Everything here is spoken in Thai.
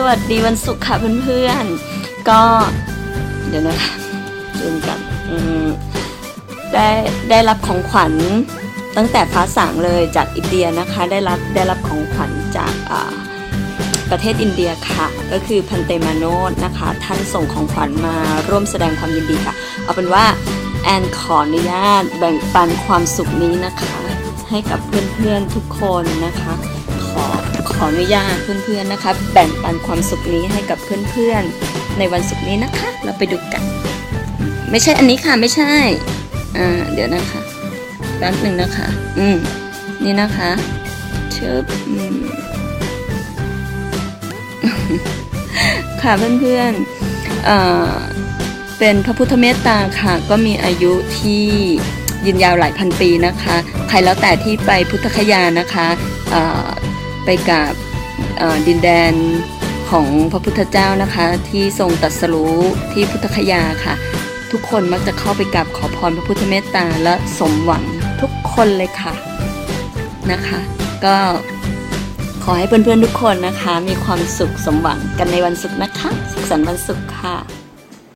สวัสดีวันศุกร์ค่ะเพื่อนๆ ก็เดี๋ยวนะคะจูนกับได้ได้รับของขวัญตั้งแต่ฟ้าสางเลยจากอินเดียนะคะ ได้รับได้รับของขวัญจากประเทศอินเดียค่ะ ก็คือพันเตมาโนดนะคะ ท่านส่งของขวัญมาร่วมแสดงความยินดีค่ะ เอาเป็นว่าแอนขออนุญาตแบ่งปันความสุขนี้นะคะ ให้กับเพื่อนๆทุกคนนะคะ ขอขออนุญาตเพื่อนๆนะคะ แบ่งปันความสุขนี้ให้กับเพื่อนๆ ในวันศุกร์นี้นะคะ เราไปดูกัน ไม่ใช่อันนี้ค่ะไม่ใช่อ่าเดี๋ยวนะคะแป๊บหนึ่งนะคะ อืมนี่นะคะเชิบอืมค่ะเพื่อนๆเอ่อเป็นพระพุทธเมตตาค่ะ ก็มีอายุที่ยืนยาวหลายพันปีนะคะ ใครแล้วแต่ที่ไปพุทธคยานะคะเอ่อ ไปกับดินแดนของพระพุทธเจ้านะคะ ที่ทรงตรัสรู้ที่พุทธคยาค่ะ ทุกคนมักจะเข้าไปกราบขอพรพระพุทธเมตตาและสมหวังทุกคนเลยค่ะนะคะ ก็ขอให้เพื่อนๆทุกคนนะคะ มีความสุขสมหวังกันในวันศุกร์นะคะ สุขสันต์วันศุกร์ค่ะ